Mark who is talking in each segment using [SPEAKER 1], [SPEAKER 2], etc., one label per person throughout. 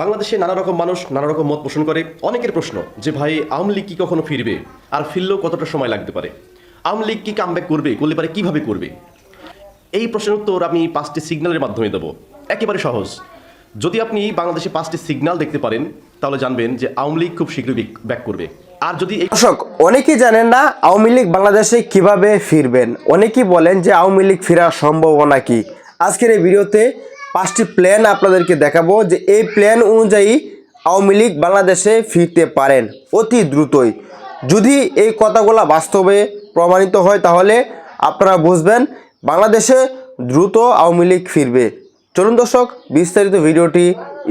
[SPEAKER 1] বাংলাদেশে নানা রকম মানুষ নানা রকম মত পোষণ করে। অনেকের প্রশ্ন যে ভাই, আওয়ামী লীগ কি কখনো ফিরবে? আর ফিরলেও কতটা সময় লাগতে পারে? আওয়ামী লীগ কি কামব্যাক করবে? করলে পারে কীভাবে করবে? এই প্রশ্নের উত্তর আমি পাঁচটি সিগন্যালের মাধ্যমে দেবো। একেবারে সহজ। যদি আপনি বাংলাদেশে পাঁচটি সিগন্যাল দেখতে পারেন, তাহলে জানবেন যে আওয়ামী লীগ খুব শীঘ্রই ব্যাক করবে। আর যদি
[SPEAKER 2] দর্শক, অনেকেই জানেন না আওয়ামী লীগ বাংলাদেশে কীভাবে ফিরবেন। অনেকেই বলেন যে আওয়ামী লীগ ফেরার সম্ভাবনা কি। আজকের এই ভিডিওতে পাঁচটি প্ল্যান আপনাদেরকে দেখাবো যে এই প্ল্যান অনুযায়ী আওয়ামী লীগ বাংলাদেশে ফিরতে পারেন অতি দ্রুতই। যদি এই কথাগুলো বাস্তবে প্রমাণিত হয় তাহলে আপনারা বুঝবেন বাংলাদেশে দ্রুত আওয়ামী লীগ ফিরবে। চলুন দর্শক, বিস্তারিত ভিডিওটি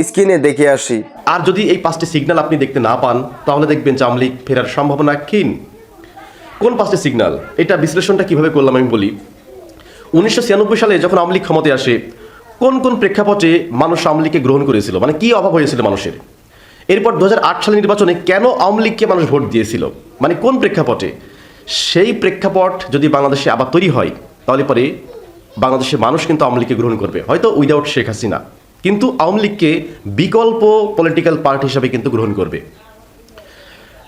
[SPEAKER 2] স্ক্রিনে দেখে আসি।
[SPEAKER 1] আর যদি এই পাঁচটি সিগন্যাল আপনি দেখতে না পান, তাহলে দেখবেন যে আওয়ামী লীগ ফেরার সম্ভাবনা ক্ষীণ। কোন পাঁচটি সিগন্যাল এটা বিশ্লেষণটা কীভাবে করলাম আমি বলি। উনিশশো ছিয়ানব্বই সালে যখন আওয়ামী লীগ ক্ষমতায় আসে কোন কোন প্রেক্ষাপটে মানুষ আওয়ামী লীগকে গ্রহণ করেছিল? মানে কি অভাব হয়েছিল মানুষের? এরপর দু হাজার আট সালের নির্বাচনে কেন আওয়ামী লীগকে মানুষ ভোট দিয়েছিল? মানে কোন প্রেক্ষাপটে? সেই প্রেক্ষাপট যদি বাংলাদেশে আবার তৈরি হয়, তাহলে পরে বাংলাদেশের মানুষ কিন্তু আওয়ামী লীগকে গ্রহণ করবে। হয়তো উইদাউট শেখ হাসিনা। কিন্তু আওয়ামী লীগকে বিকল্প পলিটিক্যাল পার্টি হিসাবে কিন্তু গ্রহণ করবে।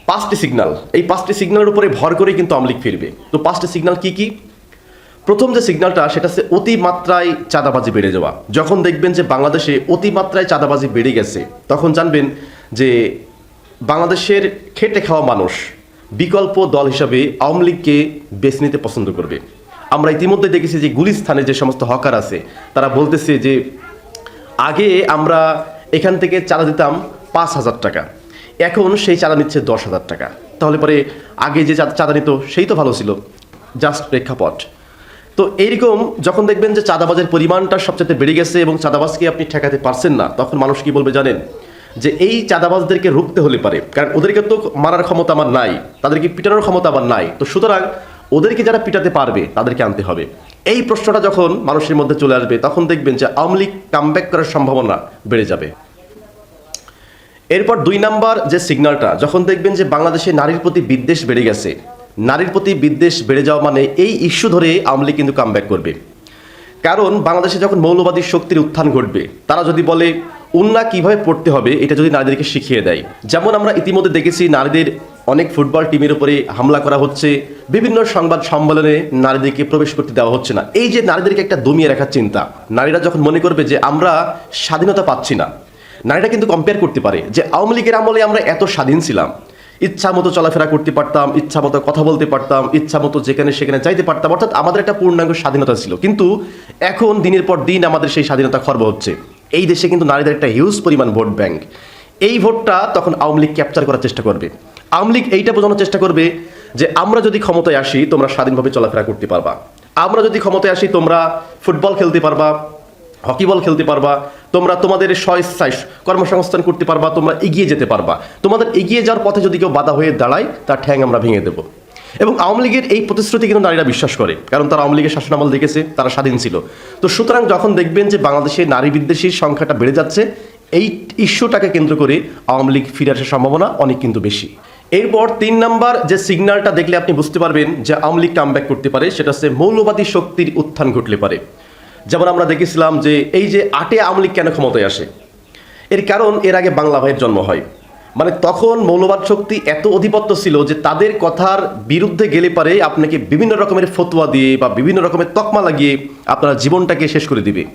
[SPEAKER 1] পাঁচটি সিগন্যাল এই পাঁচটি সিগনালের উপরে ভর করেই কিন্তু আওয়ামী লীগ ফিরবে। তো পাঁচটি সিগন্যাল কি কি? প্রথম যে সিগন্যালটা সেটা হচ্ছে অতিমাত্রায় চাঁদাবাজি বেড়ে যাওয়া। যখন দেখবেন যে বাংলাদেশে অতিমাত্রায় চাঁদাবাজি বেড়ে গেছে, তখন জানবেন যে বাংলাদেশের খেটে খাওয়া মানুষ বিকল্প দল হিসাবে আওয়ামী লীগকে বেছে নিতে পছন্দ করবে। আমরা ইতিমধ্যে দেখেছি যে গুলিস্থানে যে সমস্ত হকার আছে, তারা বলতেছে যে, আগে আমরা এখান থেকে চাঁদা দিতাম পাঁচ হাজার টাকা, এখন সেই চাঁদা নিচ্ছে দশ হাজার টাকা। তাহলে পরে আগে যে চাঁদা নিত, সেই তো ভালো ছিল। জাস্ট প্রেক্ষাপট। তো এইরকম যখন দেখবেন যে চাঁদাবাজের পরিমাণটা সবচেয়ে বেড়ে গেছে এবং চাঁদাবাজকে আপনি ঠেকাতে পারছেন না, তখন মানুষ কি বলবে জানেন? যে এই চাঁদাবাজদেরকে রুখতে হলে পারে। কারণ ওদেরকে তো মারার ক্ষমতা আমার নাই, তাদেরকে পিটানোর ক্ষমতা আমার নাই। তো সুতরাং ওদেরকে যারা পিটাতে পারবে, তাদেরকে আনতে হবে। এই প্রশ্নটা যখন মানুষের মধ্যে চলে আসবে, তখন দেখবেন যে আওয়ামী লীগ কামব্যাক করার সম্ভাবনা বেড়ে যাবে। এরপর দুই নাম্বার যে সিগন্যালটা যখন দেখবেন যে বাংলাদেশে নারীর প্রতি বিদ্বেষ বেড়ে গেছে নারীর প্রতি বিদ্বেষ বেড়ে যাওয়া মানে এই ইস্যু ধরে আওয়ামী লীগ কিন্তু কামব্যাক করবে। কারণ বাংলাদেশে যখন মৌলবাদী শক্তির উত্থান ঘটবে, তারা যদি বলে উন্না কীভাবে পড়তে হবে? এটা যদি নারীদেরকে শিখিয়ে দেয়। যেমন আমরা ইতিমধ্যে দেখেছি নারীদের অনেক ফুটবল টিমের উপরে হামলা করা হচ্ছে। বিভিন্ন সংবাদ সম্মেলনে নারীদেরকে প্রবেশ করতে দেওয়া হচ্ছে না। এই যে নারীদেরকে একটা দমিয়ে রাখার চিন্তা, নারীরা যখন মনে করবে যে আমরা স্বাধীনতা পাচ্ছি না, নারীরা কিন্তু কম্পেয়ার করতে পারে যে আওয়ামী লীগের আমলে আমরা এত স্বাধীন ছিলাম। ইচ্ছা মতো চলাফেরা করতে পারতাম, ইচ্ছা মতো কথা বলতে পারতাম, ইচ্ছা মতো যেখানে সেখানে যাইতে পারতাম। অর্থাৎ আমাদের একটা পূর্ণাঙ্গ স্বাধীনতা ছিল। কিন্তু এখন দিনের পর দিন আমাদের সেই স্বাধীনতা খর্ব হচ্ছে। এই দেশে কিন্তু নারীদের একটা হিউজ পরিমাণ ভোট ব্যাংক এই ভোটটা তখন আওয়ামী লীগ ক্যাপচার করার চেষ্টা করবে। আওয়ামী লীগ এইটা বোঝানোর চেষ্টা করবে যে আমরা যদি ক্ষমতায় আসি, তোমরা স্বাধীনভাবে চলাফেরা করতে পারবা। আমরা যদি ক্ষমতায় আসি, তোমরা ফুটবল খেলতে পারবা, হকি বল খেলতে পারবা তোমরা তোমাদের স্বইচ্ছায় কর্মসংস্থান করতে পারবা, তোমরা এগিয়ে যেতে পারবা। তোমাদের এগিয়ে যাওয়ার পথে যদি কেউ বাধা হয়ে দাঁড়ায়, তার ঠ্যাং আমরা ভেঙে দেবো। এবং আওয়ামী লীগের এই প্রতিশ্রুতি কিন্তু নারীরা বিশ্বাস করে, কারণ তারা আওয়ামী লীগের শাসনামল দেখেছে, তারা স্বাধীন ছিল। তো সুতরাং যখন দেখবেন যে বাংলাদেশে নারী বিদ্বেষীর সংখ্যাটা বেড়ে যাচ্ছে, এই ইস্যুটাকে কেন্দ্র করে আওয়ামী লীগ ফিরে আসার সম্ভাবনা অনেক কিন্তু বেশি। এরপর তিন নাম্বার যে সিগন্যালটা দেখলে আপনি বুঝতে পারবেন যে আওয়ামী লীগ কামব্যাক করতে পারে, সেটা হচ্ছে মৌলবাদী শক্তির উত্থান ঘটলে পারে। যেমন আমরা দেখেছিলাম যে এই যে আটে আওয়ামী লীগ কেন ক্ষমতায় আসে? এর কারণ এর আগে বাংলা ভাইয়ের জন্ম হয়। মানে তখন মৌলবাদ শক্তি এত অধিপত্য ছিল যে তাদের কথার বিরুদ্ধে গেলে পারে আপনাকে বিভিন্ন রকমের ফতোয়া দিয়ে বা বিভিন্ন রকমের তকমা লাগিয়ে আপনার জীবনটাকে শেষ করে দিবে।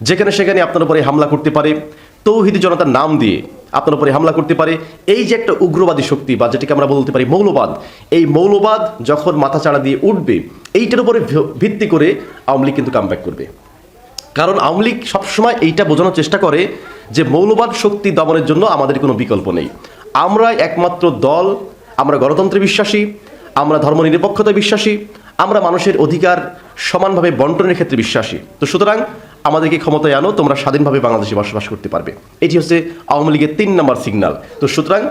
[SPEAKER 1] যেখানে সেখানে আপনার উপরে হামলা করতে পারে তৌহিদি জনতার নাম দিয়ে আপনার উপরে হামলা করতে পারে। এই যে একটা উগ্রবাদী শক্তি, বা যেটাকে আমরা বলতে পারি মৌলবাদ, এই মৌলবাদ যখন মাথা চাড়া দিয়ে উঠবে, এইটার উপরে ভিত্তি করে আওয়ামী লীগ কিন্তু কামব্যাক করবে। কারণ আওয়ামী লীগ সবসময় এইটা বোঝানোর চেষ্টা করে যে মৌলবাদ শক্তি দমনের জন্য আমাদের কোনো বিকল্প নেই। আমরা একমাত্র দল, আমরা গণতন্ত্রে বিশ্বাসী, আমরা ধর্মনিরপেক্ষতায় বিশ্বাসী, আমরা মানুষের অধিকার সমানভাবে বন্টনের ক্ষেত্রে বিশ্বাসী। তো সুতরাং আমাদেরকে ক্ষমতায় আনো, তোমরা স্বাধীনভাবে বাংলাদেশে বসবাস করতে পারবে। এটি হচ্ছে আওয়ামী লীগের তিন নম্বর সিগন্যাল তো সুতরাং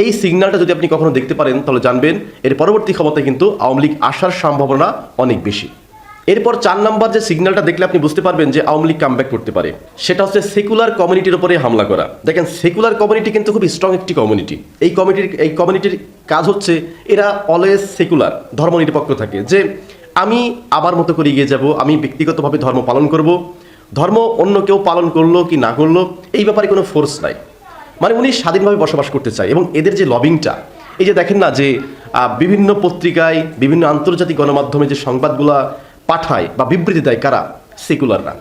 [SPEAKER 1] এই সিগন্যালটা যদি আপনি কখনো দেখতে পারেন, তাহলে জানবেন এর পরবর্তী ক্ষমতায় কিন্তু আওয়ামী লীগ আসার সম্ভাবনা অনেক বেশি। এরপর চার নম্বর যে সিগন্যালটা দেখলে আপনি বুঝতে পারবেন যে আওয়ামী লীগ কামব্যাক করতে পারে। সেটা হচ্ছে সেকুলার কমিউনিটির উপরে হামলা করা। দেখেন সেকুলার কমিউনিটি কিন্তু খুব স্ট্রং একটি কমিউনিটি এই কমিটির এই কমিউনিটির কাজ হচ্ছে এরা অলওয়েজ সেকুলার ধর্মনিরপেক্ষ থাকে। যে আমি আমার মতো করে এগিয়ে যাব, আমি ব্যক্তিগতভাবে ধর্ম পালন করব ধর্ম অন্য কেউ পালন করল কি না করল, এই ব্যাপারে কোনো ফোর্স নাই। মানে উনি স্বাধীনভাবে বসবাস করতে চায় এবং এদের যে লবিংটা এই যে দেখেন না যে বিভিন্ন পত্রিকায়, বিভিন্ন আন্তর্জাতিক গণমাধ্যমে যে সংবাদগুলা পাঠায় বা বিবৃতি দেয় কারা? সেকুলাররা।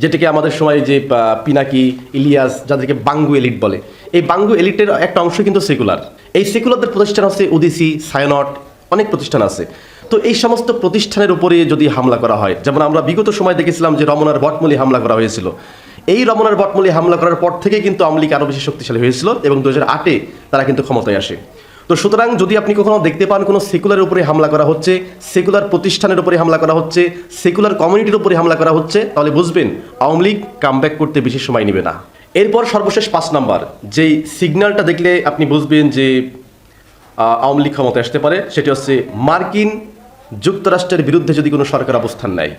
[SPEAKER 1] যেটাকে আমাদের সময় যে পিনাকি, ইলিয়াস, যাদেরকে বাঙ্গু এলিট বলে, এই বাঙ্গু এলিটের একটা অংশ কিন্তু সেকুলার। এই সেকুলারদের প্রতিষ্ঠান আছে উদিসি, সায়নট, অনেক প্রতিষ্ঠান আছে। তো এই সমস্ত প্রতিষ্ঠানের উপরে যদি হামলা করা হয়, যেমন আমরা বিগত সময় দেখেছিলাম যে রমনার বটমূলি হামলা করা হয়েছিল। এই রমনার বটমূলি হামলা করার পর থেকে কিন্তু আওয়ামী লীগ আরও বেশি শক্তিশালী হয়েছিল এবং দু হাজার আটে তারা কিন্তু ক্ষমতায় আসে। তো সুতরাং যদি আপনি কখনো দেখতে পান কোনো সেকুলার উপরে হামলা করা হচ্ছে, সেকুলার প্রতিষ্ঠানের উপরে হামলা করা হচ্ছে, সেকুলার কমিউনিটির উপরে হামলা করা হচ্ছে, তাহলে বুঝবেন আওয়ামী লীগ কামব্যাক করতে বেশি সময় নেবে না। এরপর সর্বশেষ পাঁচ নাম্বার, যেই সিগন্যালটা দেখলে আপনি বুঝবেন যে আওয়ামী লীগ ক্ষমতায় আসতে পারে, সেটি হচ্ছে মার্কিন যুক্তরাষ্ট্রের বিরুদ্ধে যদি কোনো সরকার অবস্থান নেয়,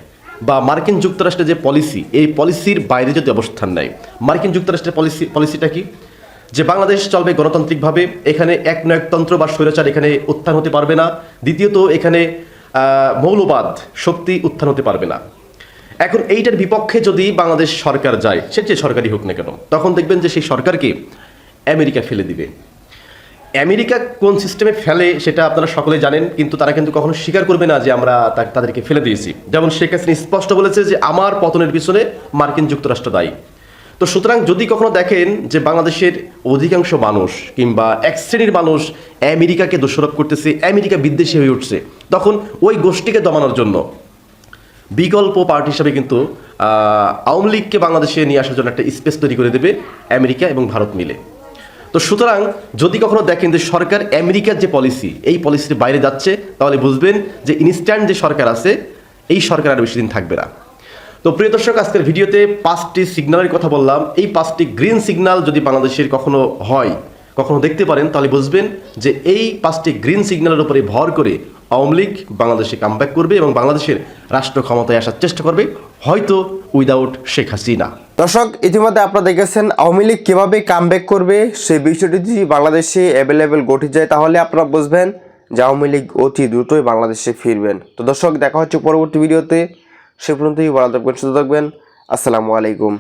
[SPEAKER 1] বা মার্কিন যুক্তরাষ্ট্রের যে পলিসি, এই পলিসির বাইরে যদি অবস্থান নেয়, মার্কিন যুক্তরাষ্ট্রের পলিসি, পলিসিটা কি? যে বাংলাদেশ চলবে গণতান্ত্রিকভাবে, এখানে এক নয়কতন্ত্র বা স্বৈরাচার এখানে উত্থান হতে পারবে না। দ্বিতীয়ত, এখানে মৌলবাদ, শক্তি উত্থান হতে পারবে না। এখন এইটার বিপক্ষে যদি বাংলাদেশ সরকার যায়, সে যে সরকারই হোক না কেন, তখন দেখবেন যে সেই সরকারকে আমেরিকা ফেলে দিবে। আমেরিকা কোন সিস্টেমে ফেলে সেটা আপনারা সকলে জানেন, কিন্তু তারা কিন্তু কখনো স্বীকার করবে না যে আমরা তাদেরকে ফেলে দিয়েছি। যেমন শেখ হাসিনা স্পষ্ট বলেছে যে আমার পতনের পিছনে মার্কিন যুক্তরাষ্ট্র দায়ী। তো সুতরাং যদি কখনো দেখেন যে বাংলাদেশের অধিকাংশ মানুষ কিংবা এক শ্রেণির মানুষ আমেরিকাকে দোষারোপ করতেছে, আমেরিকা বিদ্বেষী হয়ে উঠছে, তখন ওই গোষ্ঠীকে দমানোর জন্য বিকল্প পার্টি হিসাবে কিন্তু আওয়ামী লীগকে বাংলাদেশে নিয়ে আসার জন্য একটা স্পেস তৈরি করে দেবে আমেরিকা এবং ভারত মিলে। তো সুতরাং যদি কখনো দেখেন যে সরকার আমেরিকার যে পলিসি, এই পলিসির বাইরে যাচ্ছে, তাহলে বুঝবেন যে ইনস্ট্যান্ট যে সরকার আছে, এই সরকার আর বেশি দিন থাকবে না। তো প্রিয় দর্শক, আজকের ভিডিওতে পাঁচটি সিগন্যালের কথা বললাম। এই পাঁচটি গ্রিন সিগনাল যদি বাংলাদেশের কখনো হয় কখনো দেখতে পারেন, তাহলে বুঝবেন যে এই পাঁচটি গ্রিন সিগন্যালের উপরে ভর করে আওয়ামী লীগ বাংলাদেশে কামব্যাক করবে এবং বাংলাদেশের রাষ্ট্র ক্ষমতায় আসার চেষ্টা করবে, হয়তো উইদাউট শেখ হাসিনা।
[SPEAKER 2] দর্শক, ইতিমধ্যে আপনারা দেখেছেন আওয়ামী লীগ কীভাবে কামব্যাক করবে, সেই বিষয়টি যদি বাংলাদেশে অ্যাভেলেবেল ঘটে যায়, তাহলে আপনারা বুঝবেন যে আওয়ামী লীগ অতি দ্রুতই বাংলাদেশে ফিরবেন। তো দর্শক, দেখা হচ্ছে পরবর্তী ভিডিওতে। সে পর্যন্তই ভালো থাকবেন, সুস্থ থাকবেন। আসসালামু আলাইকুম।